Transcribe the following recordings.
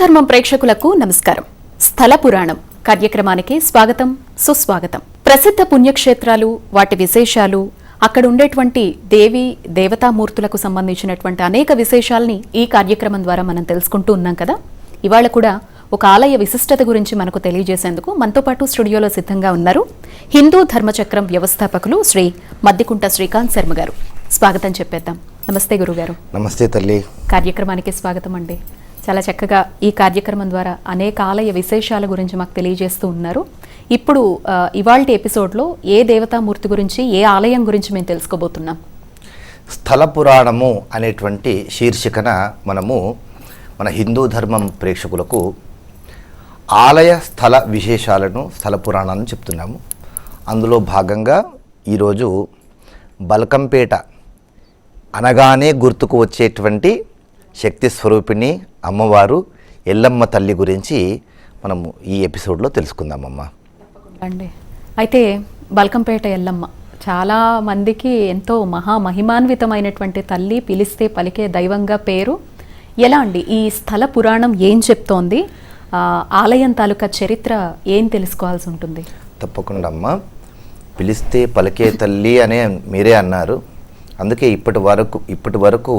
ధర్మం ప్రేక్షకులకు నమస్కారం. స్థల పురాణం కార్యక్రమానికి స్వాగతం సుస్వాగతం. ప్రసిద్ధ పుణ్యక్షేత్రాలు వాటి విశేషాలు అక్కడ ఉండేటువంటి దేవి దేవతామూర్తులకు సంబంధించినటువంటి అనేక విశేషాల్ని ఈ కార్యక్రమం ద్వారా మనం తెలుసుకుంటూ ఉన్నాం కదా? ఇవాళ కూడా ఒక ఆలయ విశిష్టత గురించి మనకు తెలియజేసేందుకు మనతో పాటు స్టూడియోలో సిద్ధంగా ఉన్నారు హిందూ ధర్మచక్రం వ్యవస్థాపకులు శ్రీ మద్దికుంట శ్రీకాంత్ శర్మ గారు. స్వాగతం చెప్పేద్దాం. నమస్తే గురుగారు. నమస్తే తల్లి. కార్యక్రమానికి స్వాగతం అండి. చాలా చక్కగా ఈ కార్యక్రమం ద్వారా అనేక ఆలయ విశేషాల గురించి మాకు తెలియజేస్తూ ఉన్నారు. ఇప్పుడు ఇవాళ ఎపిసోడ్లో ఏ దేవతామూర్తి గురించి ఏ ఆలయం గురించి మేము తెలుసుకోబోతున్నాం? స్థల పురాణము అనేటువంటి శీర్షికన మనము మన హిందూ ధర్మం ప్రేక్షకులకు ఆలయ స్థల విశేషాలను స్థల పురాణాలను చెప్తున్నాము. అందులో భాగంగా ఈరోజు బల్కంపేట అనగానే గుర్తుకు వచ్చేటువంటి శక్తి స్వరూపిణి అమ్మవారు ఎల్లమ్మ తల్లి గురించి మనము ఈ ఎపిసోడ్లో తెలుసుకుందామమ్మా. అండి. అయితే బల్కంపేట ఎల్లమ్మ చాలా మందికి ఎంతో మహా మహిమాన్వితమైనటువంటి తల్లి పిలిస్తే పలికే దైవంగా పేరు. ఎలా అండి? ఈ స్థల పురాణం ఏం చెప్తోంది? ఆలయం తాలూకా చరిత్ర ఏం తెలుసుకోవాల్సి ఉంటుంది? తప్పకుండా అమ్మ పిలిస్తే పలికే తల్లి అనే మీరే అన్నారు. అందుకే ఇప్పటి వరకు ఇప్పటి వరకు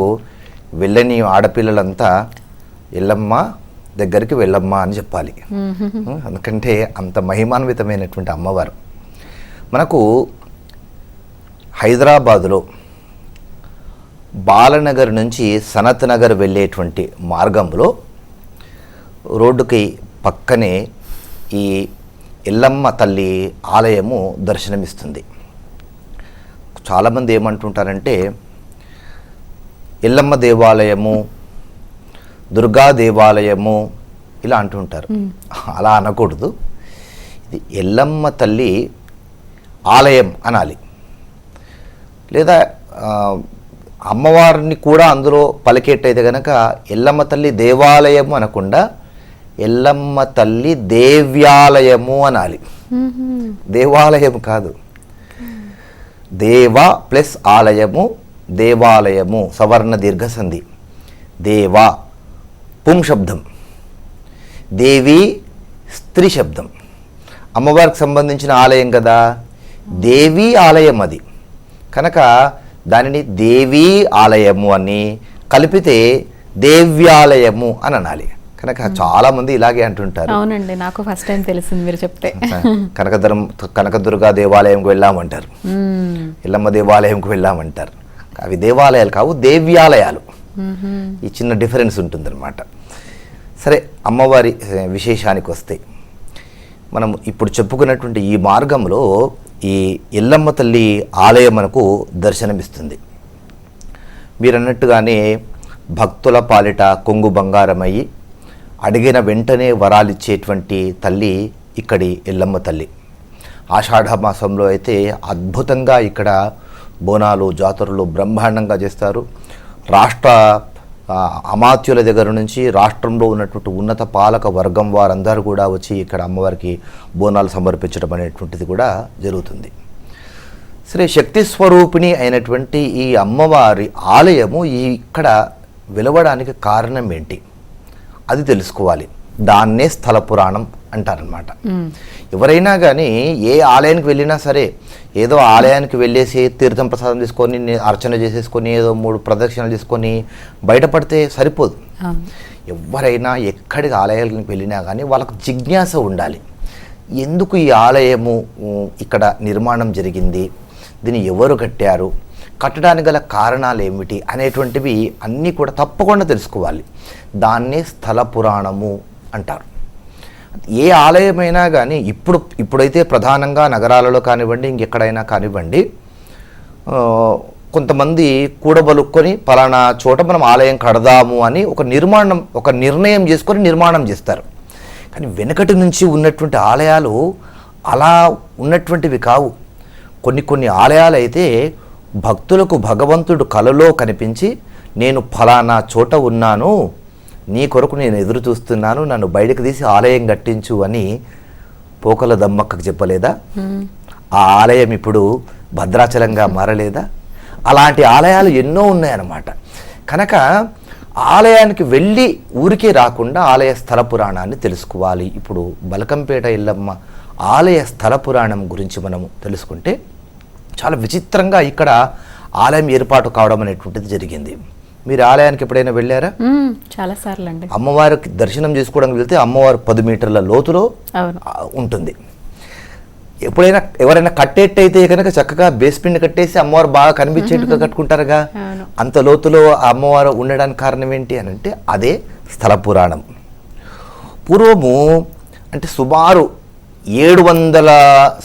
వెళ్ళని ఆడపిల్లలంతా ఎల్లమ్మ దగ్గరికి వెళ్ళమ్మ అని చెప్పాలి. ఎందుకంటే అంత మహిమాన్వితమైనటువంటి అమ్మవారు. మనకు హైదరాబాదులో బాలనగర్ నుంచి సనత్ నగర్ వెళ్ళేటువంటి మార్గంలో రోడ్డుకి పక్కనే ఈ ఎల్లమ్మ తల్లి ఆలయము దర్శనమిస్తుంది. చాలామంది ఏమంటుంటారంటే ఎల్లమ్మ దేవాలయము దుర్గా దేవాలయము ఇలా అంటుంటారు అలా అనకూడదు. ఇది ఎల్లమ్మ తల్లి ఆలయం అనాలి. లేదా అమ్మవారిని కూడా అందులో పలికేటైతే కనుక ఎల్లమ్మ తల్లి దేవాలయము అనకుండా ఎల్లమ్మ తల్లి దేవ్యాలయము అనాలి. దేవాలయం కాదు. దేవ ప్లస్ ఆలయము దేవాలయము సవర్ణ దీర్ఘ సంధి దేవా పుం శబ్దం దేవి స్త్రీ శబ్దం. అమ్మవారికి సంబంధించిన ఆలయం కదా? దేవి ఆలయం అది. కనుక దానిని దేవీ ఆలయము అని కలిపితే దేవ్యాలయము అని అనాలి. కనుక చాలామంది ఇలాగే అంటుంటారు. అవునండి నాకు ఫస్ట్ టైం తెలిసింది మీరు చెప్తే. కనకదురం కనకదుర్గా దేవాలయంకి వెళ్ళామంటారు. ఎల్లమ్మ దేవాలయంకి వెళ్ళామంటారు. అవి దేవాలయాలు కావు దేవ్యాలయాలు. ఈ చిన్న డిఫరెన్స్ ఉంటుందన్నమాట. సరే అమ్మవారి విశేషానికి వస్తే మనం ఇప్పుడు చెప్పుకున్నటువంటి ఈ మార్గంలో ఈ ఎల్లమ్మ తల్లి ఆలయం మనకు దర్శనమిస్తుంది. మీరు అన్నట్టుగానే భక్తుల పాలిట కొంగు బంగారమయ్యి అడిగిన వెంటనే వరాలిచ్చేటువంటి తల్లి ఇక్కడి ఎల్లమ్మ తల్లి. ఆషాఢ మాసంలో అయితే అద్భుతంగా ఇక్కడ బోనాలు జాతరలు బ్రహ్మాండంగా చేస్తారు. రాష్ట్ర అమాత్యుల దగ్గర నుంచి రాష్ట్రంలో ఉన్నటువంటి ఉన్నత పాలక వర్గం వారందరూ కూడా వచ్చి ఇక్కడ అమ్మవారికి బోనాలు సమర్పించడం అనేటువంటిది కూడా జరుగుతుంది. శ్రీ శక్తి స్వరూపిణి అయినటువంటి ఈ అమ్మవారి ఆలయము ఈ ఇక్కడ వెలవడానికి కారణం ఏంటి? అది తెలుసుకోవాలి. దాన్నే స్థల పురాణం అంటారనమాట ఎవరైనా కానీ ఏ ఆలయానికి వెళ్ళినా సరే ఏదో ఆలయానికి వెళ్ళేసి తీర్థం ప్రసాదం తీసుకొని అర్చన చేసేసుకొని ఏదో మూడు ప్రదక్షిణలు తీసుకొని బయటపడితే సరిపోదు. ఎవరైనా ఎక్కడికి ఆలయాలకు వెళ్ళినా కానీ వాళ్ళకు జిజ్ఞాస ఉండాలి. ఎందుకు ఈ ఆలయము ఇక్కడ నిర్మాణం జరిగింది? దీన్ని ఎవరు కట్టారు? కట్టడానికి గల కారణాలు ఏమిటి? అనేటువంటివి అన్నీ కూడా తప్పకుండా తెలుసుకోవాలి. దాన్నే స్థల పురాణము అంటారు. ఏ ఆలయమైనా కానీ ఇప్పుడు ఇప్పుడైతే ప్రధానంగా నగరాలలో కానివ్వండి ఇంకెక్కడైనా కానివ్వండి కొంతమంది కూడబలుక్కొని పలానా చోట మనం ఆలయం కడదాము అని ఒక నిర్మాణం ఒక నిర్ణయం చేసుకొని నిర్మాణం చేస్తారు. కానీ వెనకటి నుంచి ఉన్నటువంటి ఆలయాలు అలా ఉన్నటువంటివి కావు. కొన్ని కొన్ని ఆలయాలు అయితే భక్తులకు భగవంతుడు కలలో కనిపించి నేను ఫలానా చోట ఉన్నాను నీ కొరకు నేను ఎదురు చూస్తున్నాను నన్ను బయటకు తీసి ఆలయం కట్టించు అని పోకల దమ్మక్కకు చెప్పలేదా? ఆ ఆలయం ఇప్పుడు భద్రాచలంగా మారలేదా? అలాంటి ఆలయాలు ఎన్నో ఉన్నాయన్నమాట. కనుక ఆలయానికి వెళ్ళి ఊరికే రాకుండా ఆలయ స్థల పురాణాన్ని తెలుసుకోవాలి. ఇప్పుడు బలకంపేట ఇల్లమ్మ ఆలయ స్థల పురాణం గురించి మనము తెలుసుకుంటే చాలా విచిత్రంగా ఇక్కడ ఆలయం ఏర్పాటు కావడం అనేటువంటిది జరిగింది. మీరు ఆలయానికి ఎప్పుడైనా వెళ్ళారా? చాలా సార్లు అండి అమ్మవారికి దర్శనం చేసుకోవడానికి వెళ్తే అమ్మవారు పది మీటర్ల లోతులో ఉంటుంది. ఎప్పుడైనా ఎవరైనా కట్టేట్టయితే కనుక చక్కగా బేస్మెంట్ కట్టేసి అమ్మవారు బాగా కనిపించేట్టుగా కట్టుకుంటారుగా. అంత లోతులో అమ్మవారు ఉండడానికి కారణం ఏంటి అని అంటే అదే స్థల పురాణం. పూర్వము అంటే సుమారు ఏడు వందల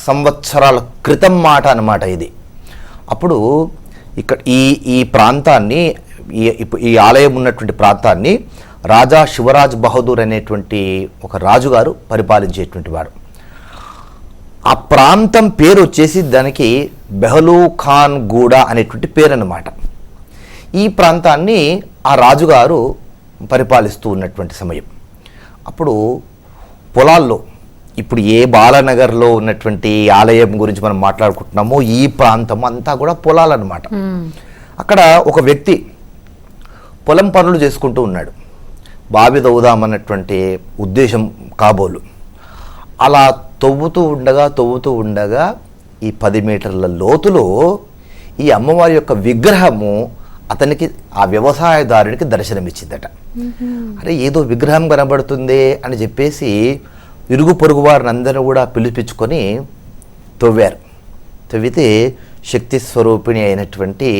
సంవత్సరాల క్రితం మాట అన్నమాట ఇది. అప్పుడు ఇక్కడ ఈ ఈ ప్రాంతాన్ని ఈ ఈ ఆలయం ఉన్నటువంటి ప్రాంతాన్ని రాజా శివరాజ్ బహదూర్ అనేటువంటి ఒక రాజుగారు పరిపాలించేటువంటి వాడు ఆ ప్రాంతం పేరు వచ్చేసి దానికి బెహలూ ఖాన్ గూడ అనేటువంటి పేరు అన్నమాట ఈ ప్రాంతాన్ని ఆ రాజుగారు పరిపాలిస్తూ ఉన్నటువంటి సమయం. అప్పుడు పొలాల్లో ఇప్పుడు ఏ బాలనగర్లో ఉన్నటువంటి ఆలయం గురించి మనం మాట్లాడుకుంటున్నామో ఈ ప్రాంతం అంతా కూడా పొలాలన్నమాట. అక్కడ ఒక వ్యక్తి పొలం పనులు చేసుకుంటూ ఉన్నాడు. బావి తవ్వుదామన్నటువంటి ఉద్దేశం కాబోలు. అలా తవ్వుతూ ఉండగా తవ్వుతూ ఉండగా ఈ పది మీటర్ల లోతులో ఈ అమ్మవారి యొక్క విగ్రహము అతనికి ఆ వ్యవసాయదారునికి దర్శనమిచ్చిందట. అరే ఏదో విగ్రహం కనబడుతుంది అని చెప్పేసి ఇరుగు పొరుగు వారిని అందరూ కూడా పిలిపించుకొని తవ్వారు. తవ్వితే శక్తి స్వరూపిణి అయినటువంటి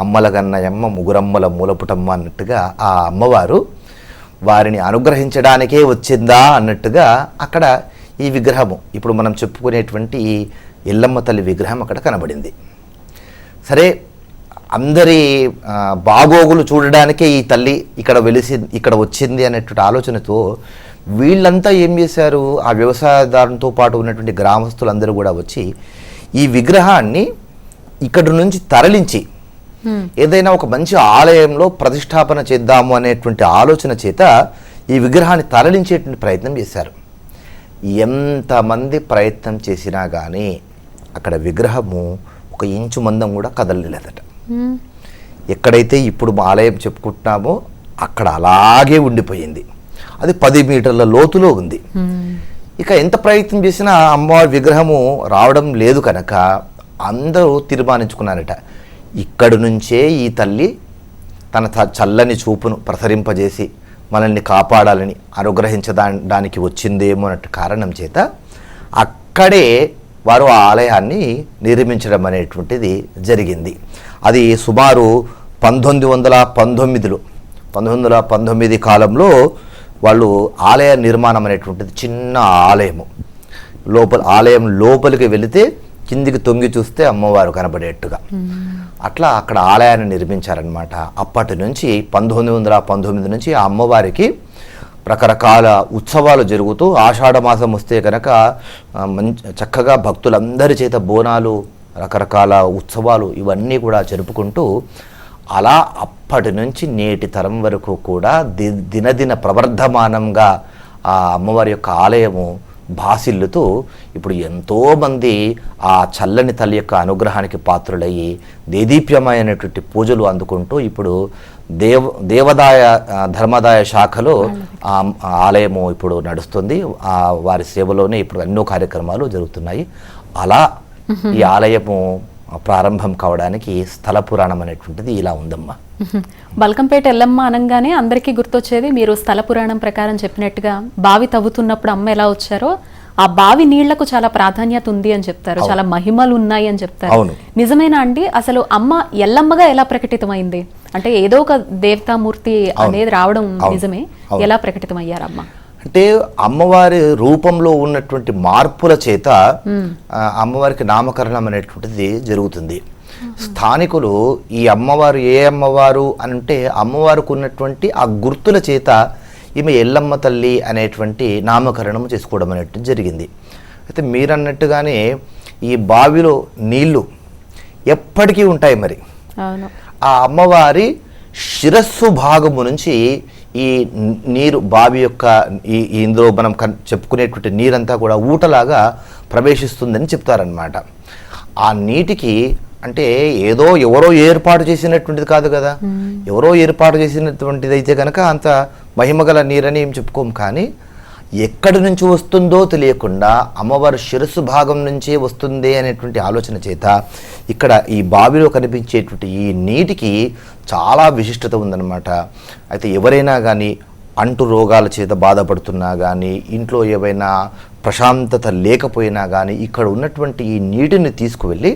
అమ్మలగన్నయమ్మ ముగురమ్మల మూలపుటమ్మ అన్నట్టుగా ఆ అమ్మవారు వారిని అనుగ్రహించడానికే వచ్చిందా అన్నట్టుగా అక్కడ ఈ విగ్రహము ఇప్పుడు మనం చెప్పుకునేటువంటి ఈ ఎల్లమ్మ తల్లి విగ్రహం అక్కడ కనబడింది. సరే అందరి బాగోగులు చూడడానికే ఈ తల్లి ఇక్కడ వెలిసి ఇక్కడ వచ్చింది అనేటువంటి ఆలోచనతో వీళ్ళంతా ఏం చేశారు? ఆ వ్యవసాయదారులతో పాటు ఉన్నటువంటి గ్రామస్తులందరూ కూడా వచ్చి ఈ విగ్రహాన్ని ఇక్కడి నుంచి తరలించి ఏదైనా ఒక మంచి ఆలయంలో ప్రతిష్టాపన చేద్దాము అనేటువంటి ఆలోచన చేత ఈ విగ్రహాన్ని తరలించేటువంటి ప్రయత్నం చేశారు. ఎంతమంది ప్రయత్నం చేసినా కానీ అక్కడ విగ్రహము ఒక ఇంచు మందం కూడా కదలలేదట. ఎక్కడైతే ఇప్పుడు మా ఆలయం చెప్పుకుంటున్నామో అక్కడ అలాగే ఉండిపోయింది. అది పది మీటర్ల లోతులో ఉంది. ఇక ఎంత ప్రయత్నం చేసినా అమ్మవారి విగ్రహము రావడం లేదు కనుక అందరూ తీర్మానించుకున్నారట. ఇక్కడి నుంచే ఈ తల్లి తన చల్లని చూపును ప్రసరింపజేసి మనల్ని కాపాడాలని అనుగ్రహించడానికి వచ్చిందేమో అన్నట్టు కారణం చేత అక్కడే వారు ఆ ఆలయాన్ని నిర్మించడం అనేటువంటిది జరిగింది. అది సుమారు పంతొమ్మిది వందల పంతొమ్మిదిలో పంతొమ్మిది వందల పంతొమ్మిది కాలంలో వాళ్ళు ఆలయ నిర్మాణం అనేటువంటిది చిన్న ఆలయము. లోపల ఆలయం లోపలికి వెళితే కిందికి తొంగి చూస్తే అమ్మవారు కనబడేట్టుగా. అట్లా అక్కడ ఆలయాన్ని నిర్మించారనమాట అప్పటి నుంచి పంతొమ్మిది వందల పంతొమ్మిది నుంచి ఆ అమ్మవారికి రకరకాల ఉత్సవాలు జరుగుతూ ఆషాఢ మాసం వస్తే కనుక మంచి చక్కగా భక్తులందరి చేత బోనాలు రకరకాల ఉత్సవాలు ఇవన్నీ కూడా జరుపుకుంటూ అలా అప్పటి నుంచి నేటి తరం వరకు కూడా ది దినదిన ప్రవర్ధమానంగా ఆ అమ్మవారి యొక్క ఆలయము భాసిల్లుతూ ఇప్పుడు ఎంతోమంది ఆ చల్లని తల్లి యొక్క అనుగ్రహానికి పాత్రులయ్యి దేదీప్యమైనటువంటి పూజలు అందుకుంటూ ఇప్పుడు దేవ దేవదాయ ధర్మదాయ శాఖలో ఆలయము ఇప్పుడు నడుస్తుంది. ఆ వారి సేవలోనే ఇప్పుడు ఎన్నో కార్యక్రమాలు జరుగుతున్నాయి. అలా ఈ ఆలయము ప్రారంభం కావడానికి స్థల పురాణం అనేటువంటిది ఇలా ఉందమ్మా. బల్కంపేట ఎల్లమ్మ అనగానే అందరికీ గుర్తొచ్చేది మీరు స్థల పురాణం ప్రకారం చెప్పినట్టుగా బావి తవ్వుతున్నప్పుడు అమ్మ ఎలా వచ్చారో ఆ బావి నీళ్ళకు చాలా ప్రాధాన్యత ఉంది అని చెప్తారు చాలా మహిమలు ఉన్నాయి అని చెప్తారు. నిజమేనా అండి? అసలు అమ్మ ఎల్లమ్మగా ఎలా ప్రకటితమైంది? అంటే ఏదో ఒక దేవతామూర్తి అనేది రావడం నిజమే. ఎలా ప్రకటితమయ్యారు అమ్మ అంటే అమ్మవారి రూపంలో ఉన్నటువంటి మార్పుల చేత అమ్మవారికి నామకరణం అనేటువంటిది జరుగుతుంది. స్థానికులు ఈ అమ్మవారు ఏ అమ్మవారు అని అంటే అమ్మవారికి ఉన్నటువంటి ఆ గుర్తుల చేత ఈమె ఎల్లమ్మ తల్లి అనేటువంటి నామకరణం చేసుకోవడం అనేటువంటి జరిగింది. అయితే మీరన్నట్టుగానే ఈ బావిలో నీళ్ళు ఎప్పటికీ ఉంటాయి మరి. ఆ అమ్మవారి శిరస్సు భాగము నుంచి ఈ నీరు బావి యొక్క ఈ ఇందులో మనం కన్- చెప్పుకునేటువంటి నీరంతా కూడా ఊటలాగా ప్రవేశిస్తుందని చెప్తారనమాట ఆ నీటికి అంటే ఏదో ఎవరో ఏర్పాటు చేసినటువంటిది కాదు కదా. ఎవరో ఏర్పాటు చేసినటువంటిది అయితే కనుక అంత మహిమగల నీరని ఏం చెప్పుకోము. కానీ ఎక్కడి నుంచి వస్తుందో తెలియకుండా అమ్మవారి శిరస్సు భాగం నుంచే వస్తుంది అనేటువంటి ఆలోచన చేత ఇక్కడ ఈ బావిలో కనిపించేటువంటి ఈ నీటికి చాలా విశిష్టత ఉందన్నమాట. అయితే ఎవరైనా కానీ అంటు రోగాల చేత బాధపడుతున్నా కానీ ఇంట్లో ఏవైనా ప్రశాంతత లేకపోయినా కానీ ఇక్కడ ఉన్నటువంటి ఈ నీటిని తీసుకువెళ్ళి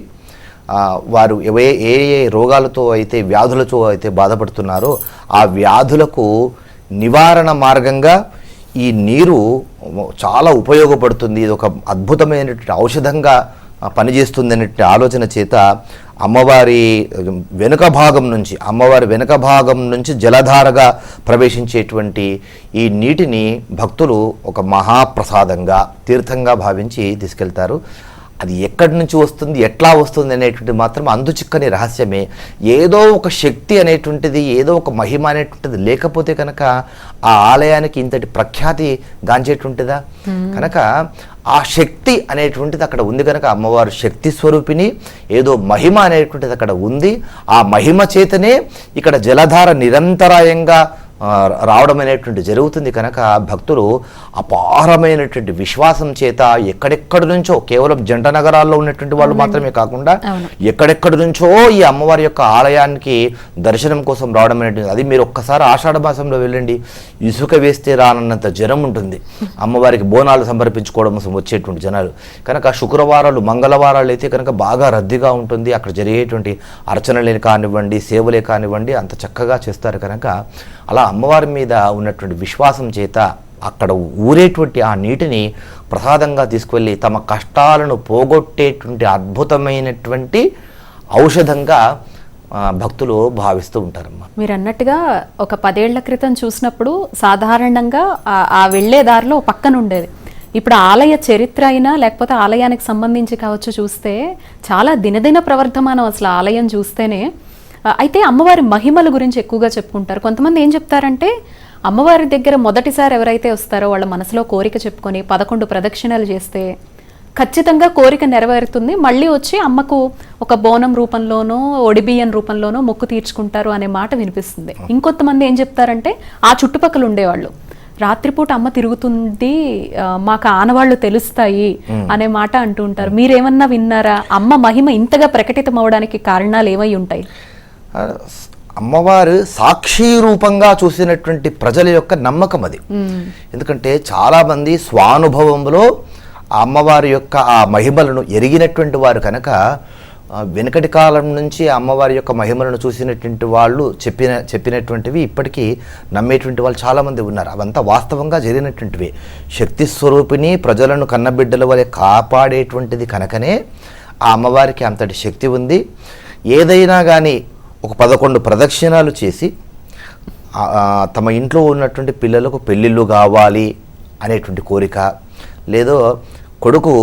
వారు ఏ ఏ ఏ రోగాలతో అయితే వ్యాధులతో అయితే బాధపడుతున్నారో ఆ వ్యాధులకు నివారణ మార్గంగా ఈ నీరు చాలా ఉపయోగపడుతుంది. ఇది ఒక అద్భుతమైనటువంటి ఔషధంగా పనిచేస్తుంది అనేటువంటి ఆలోచన చేత అమ్మవారి వెనుక భాగం నుంచి అమ్మవారి వెనుక భాగం నుంచి జలధారగా ప్రవేశించేటువంటి ఈ నీటిని భక్తులు ఒక మహాప్రసాదంగా తీర్థంగా భావించి తీసుకెళ్తారు. అది ఎక్కడి నుంచి వస్తుంది ఎట్లా వస్తుంది అనేటువంటి మాత్రం అందుచిక్కని రహస్యమే. ఏదో ఒక శక్తి అనేటువంటిది ఏదో ఒక మహిమ అనేటువంటిది లేకపోతే కనుక ఆ ఆలయానికి ఇంతటి ప్రఖ్యాతి గాంచేటువంటిదా? కనుక ఆ శక్తి అనేటువంటిది అక్కడ ఉంది కనుక అమ్మవారు శక్తి స్వరూపిణి ఏదో మహిమ అనేటువంటిది అక్కడ ఉంది. ఆ మహిమ చేతనే ఇక్కడ జలధార నిరంతరాయంగా రావడం అనేటువంటి జరుగుతుంది కనుక భక్తులు అపారమైనటువంటి విశ్వాసం చేత ఎక్కడెక్కడి నుంచో కేవలం జంట నగరాల్లో ఉన్నటువంటి వాళ్ళు మాత్రమే కాకుండా. ఎక్కడెక్కడి నుంచో ఈ అమ్మవారి యొక్క ఆలయానికి దర్శనం కోసం రావడం అనేటువంటి అది మీరు ఒక్కసారి ఆషాఢ మాసంలో వెళ్ళండి. ఇసుక వేస్తే రానన్నంత జనం ఉంటుంది. అమ్మవారికి బోనాలు సమర్పించుకోవడం కోసం వచ్చేటువంటి జనాలు. కనుక శుక్రవారాలు మంగళవారాలు అయితే కనుక బాగా రద్దీగా ఉంటుంది. అక్కడ జరిగేటువంటి అర్చనలే కానివ్వండి సేవలే కానివ్వండి అంత చక్కగా చేస్తారు కనుక అలా అమ్మవారి మీద ఉన్నటువంటి విశ్వాసం చేత అక్కడ ఊరేటువంటి ఆ నీటిని ప్రసాదంగా తీసుకువెళ్ళి తమ కష్టాలను పోగొట్టేటువంటి అద్భుతమైనటువంటి ఔషధంగా భక్తులు భావిస్తూ ఉంటారమ్మా మీరు అన్నట్టుగా ఒక పదేళ్ళ క్రితం చూసినప్పుడు సాధారణంగా ఆ- వెళ్ళే దారిలో పక్కన ఉండేది. ఇప్పుడు ఆలయ చరిత్ర అయినా లేకపోతే ఆలయానికి సంబంధించి కావచ్చు చూస్తే చాలా దినదిన ప్రవర్ధమానం అసలు ఆలయం చూస్తేనే అయితే అమ్మవారి మహిమల గురించి ఎక్కువగా చెప్పుకుంటారు. కొంతమంది ఏం చెప్తారంటే అమ్మవారి దగ్గర మొదటిసారి ఎవరైతే వస్తారో వాళ్ళ మనసులో కోరిక చెప్పుకొని పదకొండు ప్రదక్షిణలు చేస్తే ఖచ్చితంగా కోరిక నెరవేరుతుంది. మళ్ళీ వచ్చి అమ్మకు ఒక బోనం రూపంలోనో ఒడిబియ్యం రూపంలోనో మొక్కు తీర్చుకుంటారు అనే మాట వినిపిస్తుంది. ఇంకొంతమంది ఏం చెప్తారంటే ఆ చుట్టుపక్కల ఉండేవాళ్ళు రాత్రిపూట అమ్మ తిరుగుతుంది మాకు ఆనవాళ్ళు తెలుస్తాయి అనే మాట అంటూ ఉంటారు. మీరేమన్నా విన్నారా? అమ్మ మహిమ ఇంతగా ప్రకటితం అవడానికి కారణాలు ఏమై ఉంటాయి? అమ్మవారు సాక్షి రూపంగా చూసినటువంటి ప్రజల యొక్క నమ్మకం అది. ఎందుకంటే చాలామంది స్వానుభవంలో ఆ అమ్మవారి యొక్క ఆ మహిమలను ఎరిగినటువంటి వారు కనుక వెనుకటి కాలం నుంచి అమ్మవారి యొక్క మహిమలను చూసినటువంటి వాళ్ళు చెప్పిన చెప్పినటువంటివి ఇప్పటికీ నమ్మేటువంటి వాళ్ళు చాలామంది ఉన్నారు. అవంతా వాస్తవంగా జరిగినటువంటివి. శక్తి స్వరూపిణి ప్రజలను కన్నబిడ్డల వలె కాపాడేటువంటిది కనుకనే ఆ అమ్మవారికి అంతటి శక్తి ఉంది. ఏదైనా కానీ ఒక పదకొండు ప్రదక్షిణాలు చేసి తమ ఇంట్లో ఉన్నటువంటి పిల్లలకు పెళ్ళిళ్ళు కావాలి అనేటువంటి కోరిక లేదో కొడుకు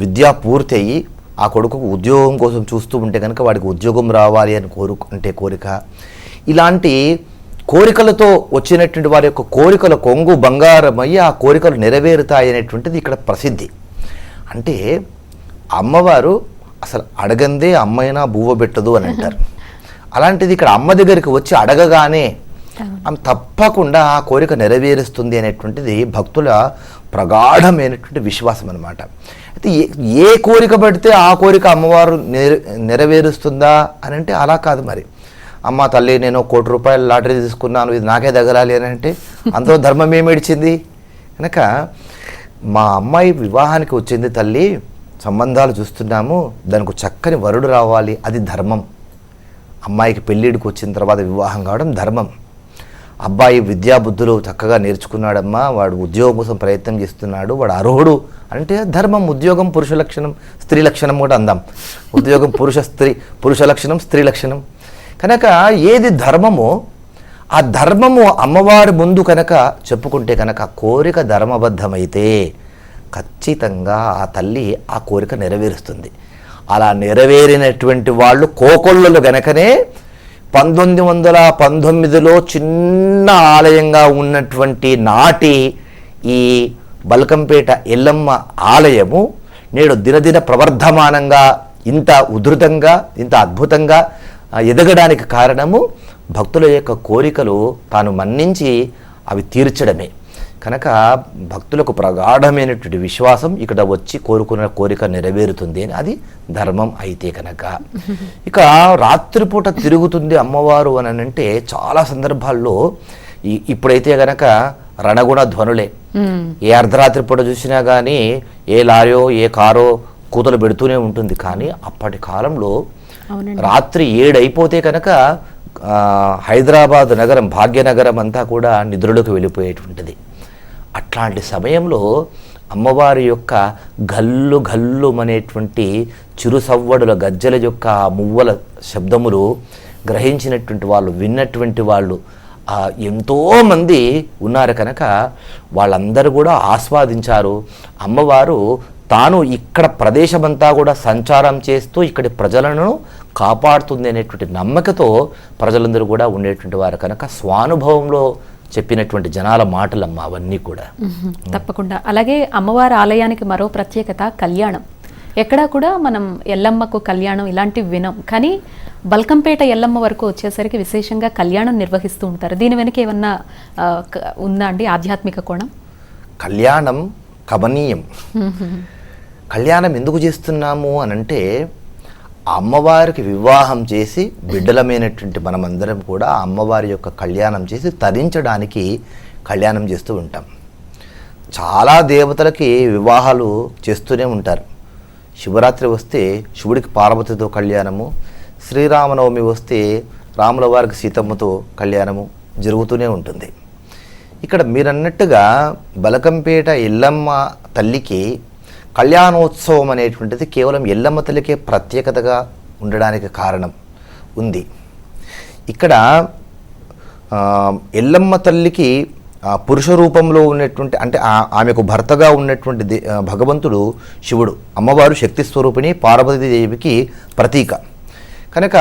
విద్య పూర్తి అయ్యి ఆ కొడుకుకు ఉద్యోగం కోసం చూస్తూ ఉంటే కనుక వాడికి ఉద్యోగం రావాలి అని కోరుకుంటే కోరిక. ఇలాంటి కోరికలతో వచ్చినటువంటి వారి యొక్క కోరికల కొంగు బంగారమయ్యి ఆ కోరికలు నెరవేరుతాయి అనేటువంటిది ఇక్కడ ప్రసిద్ధి. అంటే అమ్మవారు అసలు అడగందే అమ్మైనా బువ్వ పెట్టదు అని అంటారు. అలాంటిది ఇక్కడ అమ్మ దగ్గరికి వచ్చి అడగగానే ఆమె తప్పకుండా ఆ కోరిక నెరవేరుస్తుంది అనేటువంటిది భక్తుల ప్రగాఢమైనటువంటి విశ్వాసం అనమాట అయితే ఏ ఏ కోరిక పడితే ఆ కోరిక అమ్మవారు నెర నెరవేరుస్తుందా అని అంటే అలా కాదు మరి. అమ్మ తల్లి నేను కోటి రూపాయల లాటరీ తీసుకున్నాను ఇది నాకే తగలాలి అని అంటే అందులో ధర్మం ఏమి ఇడిచింది? కనుక మా అమ్మాయి వివాహానికి వచ్చింది తల్లి సంబంధాలు చూస్తున్నాము దానికి చక్కని వరుడు రావాలి అది ధర్మం. అమ్మాయికి పెళ్ళిడికి వచ్చిన తర్వాత వివాహం కావడం ధర్మం. అబ్బాయి విద్యాబుద్ధులు చక్కగా నేర్చుకున్నాడమ్మా వాడు ఉద్యోగం కోసం ప్రయత్నం చేస్తున్నాడు వాడు అర్హుడు అంటే ధర్మం ఉద్యోగం పురుష లక్షణం స్త్రీ లక్షణం కూడా అందాం. ఉద్యోగం పురుష స్త్రీ పురుష లక్షణం స్త్రీ లక్షణం. కనుక ఏది ధర్మమో ఆ ధర్మము అమ్మవారి ముందు కనుక చెప్పుకుంటే కనుక కోరిక ధర్మబద్ధమైతే ఖచ్చితంగా ఆ తల్లి ఆ కోరిక నెరవేరుస్తుంది. అలా నెరవేరినటువంటి వాళ్ళు కోకొల్లలు గనకనే పంతొమ్మిది వందల పంతొమ్మిదిలో చిన్న ఆలయంగా ఉన్నటువంటి నాటి ఈ బల్కంపేట ఎల్లమ్మ ఆలయము నేడు దినదిన ప్రవర్ధమానంగా ఇంత ఉధృతంగా ఇంత అద్భుతంగా ఎదగడానికి కారణము భక్తుల యొక్క కోరికలు తాను మన్నించి అవి తీర్చడమే. కనుక భక్తులకు ప్రగాఢమైనటువంటి విశ్వాసం ఇక్కడ వచ్చి కోరుకున్న కోరిక నెరవేరుతుంది అని. అది ధర్మం అయితే కనుక. ఇక రాత్రిపూట తిరుగుతుంది అమ్మవారు అని అంటే చాలా సందర్భాల్లో ఇప్పుడైతే గనక రణగుణ ధ్వనులే. ఏ అర్ధరాత్రి పూట చూసినా కానీ ఏ లారో ఏ కారో కూతలు పెడుతూనే ఉంటుంది. కానీ అప్పటి కాలంలో. రాత్రి ఏడైపోతే కనుక హైదరాబాద్ నగరం భాగ్యనగరం అంతా కూడా నిద్రలోకి వెళ్ళిపోయేటువంటిది. అట్లాంటి సమయంలో అమ్మవారి యొక్క గల్లు గల్లు అనేటువంటి చిరుసవ్వడుల గజ్జల యొక్క మువ్వల శబ్దములు గ్రహించినటువంటి వాళ్ళు విన్నటువంటి వాళ్ళు ఎంతోమంది ఉన్నారు కనుక వాళ్ళందరూ కూడా ఆస్వాదించారు. అమ్మవారు తాను ఇక్కడ ప్రదేశమంతా కూడా సంచారం చేస్తూ ఇక్కడి ప్రజలను కాపాడుతుంది అనేటువంటి నమ్మకతో ప్రజలందరూ కూడా ఉండేటువంటి వారు కనుక స్వానుభవంలో చెప్పినటువంటి జనాల మాటలమ్మ అవన్నీ కూడా. తప్పకుండా. అలాగే అమ్మవారి ఆలయానికి మరో ప్రత్యేకత కళ్యాణం. ఎక్కడా కూడా మనం ఎల్లమ్మకు కళ్యాణం ఇలాంటివి వినం. కానీ బల్కంపేట ఎల్లమ్మ వరకు వచ్చేసరికి విశేషంగా కళ్యాణం నిర్వహిస్తూ ఉంటారు. దీని వెనుక ఏమన్నా ఉందా అండి ఆధ్యాత్మిక కోణం? కళ్యాణం కమనీయం. కళ్యాణం ఎందుకు చేస్తున్నాము అని అంటే ఆ అమ్మవారికి వివాహం చేసి బిడ్డలమైనటువంటి మనమందరం కూడా అమ్మవారి యొక్క కళ్యాణం చేసి తరించడానికి కళ్యాణం చేస్తూ ఉంటాం. చాలా దేవతలకి వివాహాలు చేస్తూనే ఉంటారు. శివరాత్రి వస్తే శివుడికి పార్వతితో కళ్యాణము శ్రీరామనవమి వస్తే రాముల వారికి సీతమ్మతో కళ్యాణము జరుగుతూనే ఉంటుంది. ఇక్కడ మీరన్నట్టుగా బలకంపేట ఎల్లమ్మ తల్లికి కళ్యాణోత్సవం అనేటువంటిది కేవలం ఎల్లమ్మ తల్లికే ప్రత్యేకతగా ఉండడానికి కారణం ఉంది. ఇక్కడ ఎల్లమ్మ తల్లికి పురుష రూపంలో ఉన్నటువంటి అంటే ఆ- ఆమెకు భర్తగా ఉన్నటువంటి దే- భగవంతుడు శివుడు. అమ్మవారు శక్తి స్వరూపిణి పార్వతీదేవికి ప్రతీక. కనుక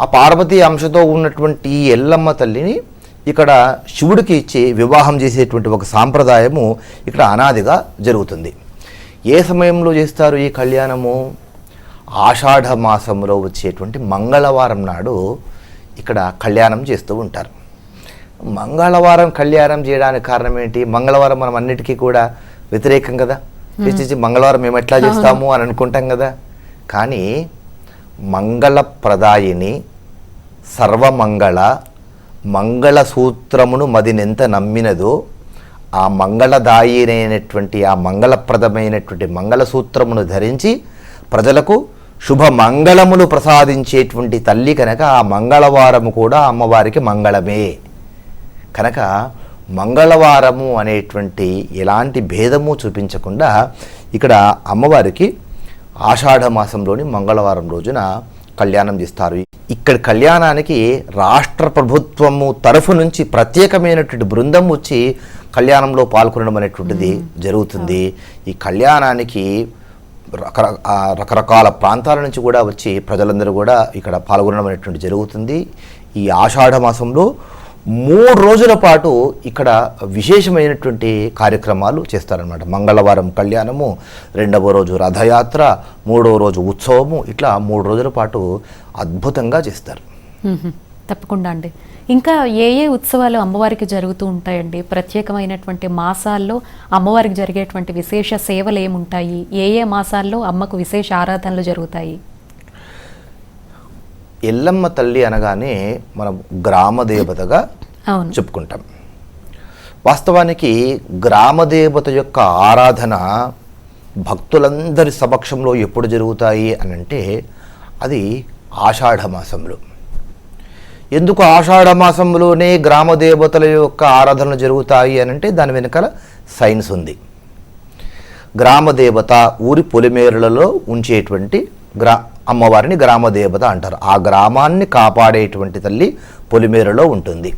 ఆ పార్వతీ అంశతో ఉన్నటువంటి ఈ ఎల్లమ్మ తల్లిని ఇక్కడ శివుడికి ఇచ్చి వివాహం చేసేటువంటి ఒక సాంప్రదాయము ఇక్కడ అనాదిగా జరుగుతుంది. ఏ సమయంలో చేస్తారు ఈ కళ్యాణము? ఆషాఢ మాసంలో వచ్చేటువంటి మంగళవారం నాడు ఇక్కడ కళ్యాణం చేస్తూ ఉంటారు. మంగళవారం కళ్యాణం చేయడానికి కారణం ఏంటి? మంగళవారం మనం అన్నిటికీ కూడా వ్యతిరేకం కదా. చేసి మంగళవారం మేము ఎట్లా చేస్తాము అని అనుకుంటాం కదా. కానీ మంగళప్రదాయిని సర్వమంగళ మంగళసూత్రమును మదినెంత నమ్మినదో ఆ మంగళదాయినైనటువంటి ఆ మంగళప్రదమైనటువంటి మంగళసూత్రమును ధరించి ప్రజలకు శుభ మంగళములు ప్రసాదించేటువంటి తల్లి కనుక ఆ మంగళవారము కూడా అమ్మవారికి మంగళమే. కనుక మంగళవారము అనేటువంటి ఎలాంటి భేదము చూపించకుండా ఇక్కడ అమ్మవారికి ఆషాఢ మాసంలోని మంగళవారం రోజున కళ్యాణం చేస్తారు. ఇక్కడ కళ్యాణానికి రాష్ట్ర ప్రభుత్వము తరఫు నుంచి ప్రత్యేకమైనటువంటి బృందం వచ్చి కళ్యాణంలో పాల్గొనడం అనేటువంటిది జరుగుతుంది. ఈ కళ్యాణానికి రకరకాల ప్రాంతాల నుంచి కూడా వచ్చి ప్రజలందరూ కూడా ఇక్కడ పాల్గొనడం అనేటువంటి జరుగుతుంది. ఈ ఆషాఢ మాసంలో మూడు రోజుల పాటు ఇక్కడ విశేషమైనటువంటి కార్యక్రమాలు చేస్తారనమాట మంగళవారం కళ్యాణము రెండవ రోజు రథయాత్ర మూడవ రోజు ఉత్సవము ఇట్లా మూడు రోజుల పాటు అద్భుతంగా చేస్తారు. తప్పకుండా అండి. ఇంకా ఏ ఏ ఉత్సవాలు అమ్మవారికి జరుగుతూ ఉంటాయండి? ప్రత్యేకమైనటువంటి మాసాల్లో అమ్మవారికి జరిగేటువంటి విశేష సేవలు ఏముంటాయి? ఏ ఏ మాసాల్లో అమ్మకు విశేష ఆరాధనలు జరుగుతాయి? ఎల్లమ్మ తల్లి అనగానే మనం గ్రామ దేవతగా అవును. చెప్పుకుంటాం. వాస్తవానికి గ్రామదేవత యొక్క ఆరాధన భక్తులందరి సమక్షంలో ఎప్పుడు జరుగుతాయి అని అంటే అది ఆషాఢ మాసంలో. ఎందుకు ఆషాఢ మాసంలోనే గ్రామదేవతల యొక్క ఆరాధనలు జరుగుతాయి అని అంటే దాని వెనకాల సైన్స్ ఉంది. గ్రామదేవత ఊరి పొలిమేరలలో ఉంచేటువంటి గ్రా అమ్మవారిని గ్రామదేవత అంటారు. ఆ గ్రామాన్ని కాపాడేటువంటి తల్లి పొలిమేరలో ఉంటుంది.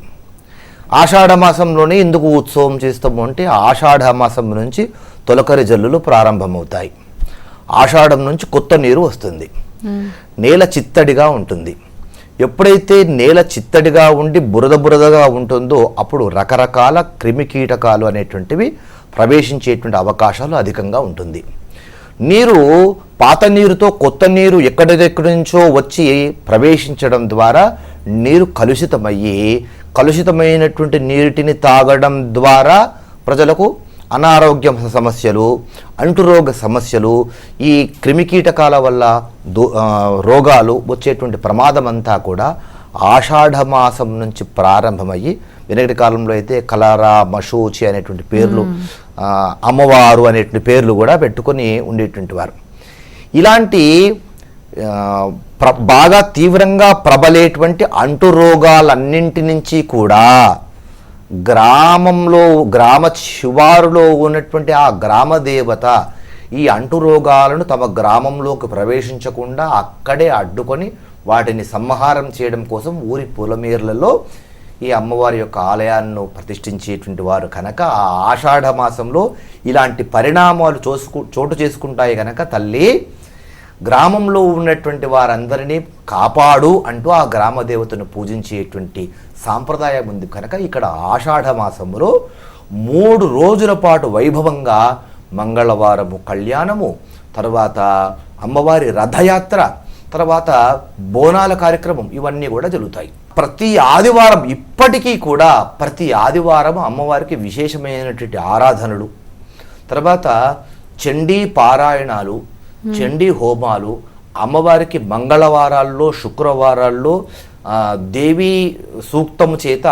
ఆషాఢ మాసంలోనే ఎందుకు ఉత్సవం చేస్తాము అంటే ఆషాఢ మాసం నుంచి తొలకరి జల్లులు ప్రారంభమవుతాయి. ఆషాఢం నుంచి కొత్త నీరు వస్తుంది. నేల చిత్తడిగా ఉంటుంది. ఎప్పుడైతే నేల చిత్తడిగా ఉండి బురద బురదగా ఉంటుందో అప్పుడు రకరకాల క్రిమి కీటకాలు అనేటువంటివి ప్రవేశించేటువంటి అవకాశాలు అధికంగా ఉంటుంది. నీరు పాత నీరుతో కొత్త నీరు ఎక్కడెక్కడి నుంచో వచ్చి ప్రవేశించడం ద్వారా నీరు కలుషితమయ్యి కలుషితమైనటువంటి నీటిని తాగడం ద్వారా ప్రజలకు అనారోగ్య సమస్యలు అంటురోగ సమస్యలు ఈ క్రిమికీటకాల వల్ల దో రోగాలు వచ్చేటువంటి ప్రమాదం అంతా కూడా ఆషాఢమాసం నుంచి ప్రారంభమయ్యి వెనకటి కాలంలో అయితే కలారా మషోచి అనేటువంటి పేర్లు అమ్మవారు అనేటువంటి పేర్లు కూడా పెట్టుకొని ఉండేటువంటి వారు. ఇలాంటి ప్ర బాగా తీవ్రంగా ప్రబలేటువంటి అంటురోగాలన్నింటి నుంచి కూడా గ్రామంలో గ్రామ శివారులో ఉన్నటువంటి ఆ గ్రామ దేవత ఈ అంటురోగాలను తమ గ్రామంలోకి ప్రవేశించకుండా అక్కడే అడ్డుకొని వాటిని సంహారం చేయడం కోసం ఊరి పొలమేర్లలో ఈ అమ్మవారి యొక్క ఆలయాన్ని ప్రతిష్ఠించేటువంటి వారు కనుక ఆ ఆషాఢ మాసంలో ఇలాంటి పరిణామాలు చూసుకు చోటు చేసుకుంటాయి కనుక తల్లి గ్రామంలో ఉన్నటువంటి వారందరినీ కాపాడు అంటూ ఆ గ్రామ దేవతను పూజించేటువంటి సాంప్రదాయం ఉంది కనుక ఇక్కడ ఆషాఢ మాసంలో మూడు రోజుల పాటు వైభవంగా మంగళవారము కళ్యాణము తర్వాత అమ్మవారి రథయాత్ర తర్వాత బోనాల కార్యక్రమం ఇవన్నీ కూడా జరుగుతాయి. ప్రతి ఆదివారం ఇప్పటికీ కూడా ప్రతి ఆదివారం అమ్మవారికి విశేషమైనటువంటి ఆరాధనలు. తర్వాత చండీ పారాయణాలు చండీ హోమాలు అమ్మవారికి మంగళవారాల్లో శుక్రవారాల్లో దేవీ సూక్తము చేత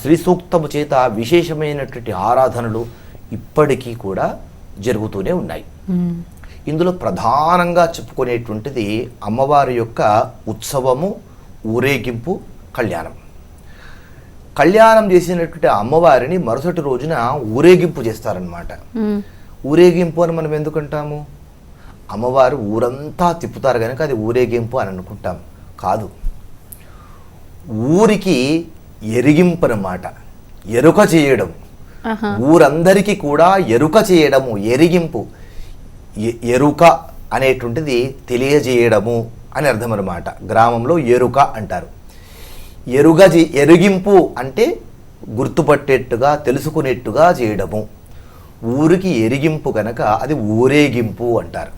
శ్రీ సూక్తము చేత విశేషమైనటువంటి ఆరాధనలు ఇప్పటికీ కూడా జరుగుతూనే ఉన్నాయి. ఇందులో ప్రధానంగా చెప్పుకునేటువంటిది అమ్మవారి యొక్క ఉత్సవము ఊరేగింపు కళ్యాణం. కళ్యాణం చేసినటువంటి అమ్మవారిని మరుసటి రోజున ఊరేగింపు చేస్తారనమాట ఊరేగింపు అని మనం ఎందుకంటాము అమ్మవారు ఊరంతా తిప్పుతారు కనుక అది ఊరేగింపు అని అనుకుంటాం. కాదు. ఊరికి ఎరిగింపు అన్నమాట ఎరుక చేయడం. ఊరందరికీ కూడా ఎరుక చేయడము ఎరిగింపు. ఎరుక అనేటువంటిది తెలియజేయడము. అని అర్థం అనమాట గ్రామంలో ఎరుక అంటారు. ఎరుగ ఎరిగింపు అంటే గుర్తుపట్టేట్టుగా తెలుసుకునేట్టుగా చేయడము. ఊరికి ఎరిగింపు కనుక అది ఊరేగింపు అంటారు.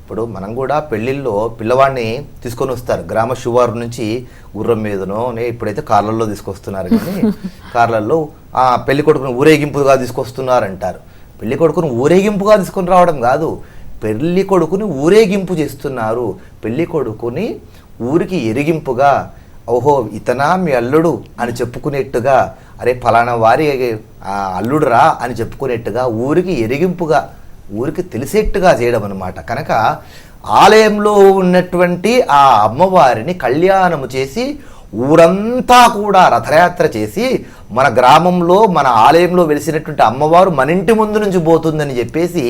ఇప్పుడు మనం కూడా పెళ్ళిళ్ళలో పిల్లవాడిని తీసుకొని వస్తారు. గ్రామ శివారు నుంచి గుర్రం మీదనో ఇప్పుడైతే కార్లలో తీసుకొస్తున్నారు కానీ కార్లలో ఆ పెళ్ళి కొడుకుని ఊరేగింపుగా తీసుకొస్తున్నారు అంటారు. పెళ్ళి కొడుకుని ఊరేగింపుగా తీసుకొని రావడం కాదు. పెళ్ళి కొడుకుని ఊరేగింపు చేస్తున్నారు. పెళ్ళి కొడుకుని ఊరికి ఎరిగింపుగా ఓహో ఇతనా మీ అల్లుడు అని చెప్పుకునేట్టుగా అరే ఫలానా వారి ఆ, అల్లుడురా అని చెప్పుకునేట్టుగా ఊరికి ఎరిగింపుగా ఊరికి తెలిసేట్టుగా చేయడం అనమాట కనుక ఆలయంలో ఉన్నటువంటి ఆ అమ్మవారిని కళ్యాణము చేసి ఊరంతా కూడా రథయాత్ర చేసి మన గ్రామంలో మన ఆలయంలో వెలిసినటువంటి అమ్మవారు మన ఇంటి ముందు నుంచి పోతుందని చెప్పేసి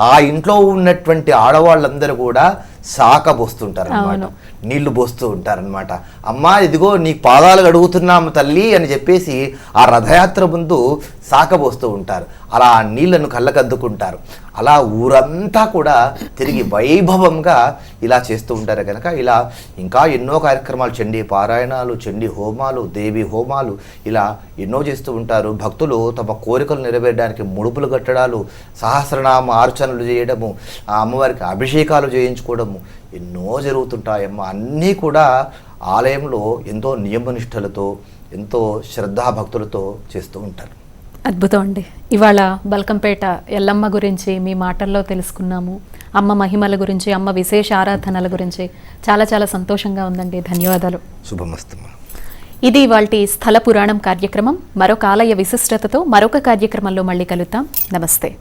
ఆ ఇంట్లో ఉన్నటువంటి ఆడవాళ్ళందరూ కూడా శాఖ పోస్తుంటారు అవును. నీళ్ళు పోస్తూ ఉంటారనమాట అమ్మా ఇదిగో నీ పాదాలు గడుగుతున్నాము తల్లి అని చెప్పేసి ఆ రథయాత్ర ముందు శాఖ పోస్తూ ఉంటారు. అలా ఆ నీళ్ళను కళ్ళకద్దుకుంటారు అలా ఊరంతా కూడా తిరిగి వైభవంగా ఇలా చేస్తూ ఉంటారు కనుక ఇలా ఇంకా ఎన్నో కార్యక్రమాలు చండీ పారాయణాలు చండీ హోమాలు దేవి హోమాలు ఇలా ఎన్నో చేస్తూ ఉంటారు. భక్తులు తమ కోరికలు నెరవేరడానికి ముడుపులు కట్టడాలు సహస్రనామ అర్చనలు చేయడము ఆ అమ్మవారికి అభిషేకాలు చేయించుకోవడము ఎన్నో జరుగుతుంటాయమ్మ. అన్నీ కూడా ఆలయంలో ఎంతో నియమనిష్టలతో ఎంతో శ్రద్ధాభక్తులతో చేస్తూ ఉంటారు. అద్భుతం అండి. ఇవాళ బల్కంపేట ఎల్లమ్మ గురించి మీ మాటల్లో తెలుసుకున్నాము. అమ్మ మహిమల గురించి అమ్మ విశేష ఆరాధనల గురించి చాలా చాలా సంతోషంగా ఉందండి. ధన్యవాదాలు. శుభమస్తమ్మా ఇది ఇవాల్టి స్థల పురాణం కార్యక్రమం. మరొక ఆలయ విశిష్టతతో మరొక కార్యక్రమంలో మళ్ళీ కలుద్దాం. నమస్తే.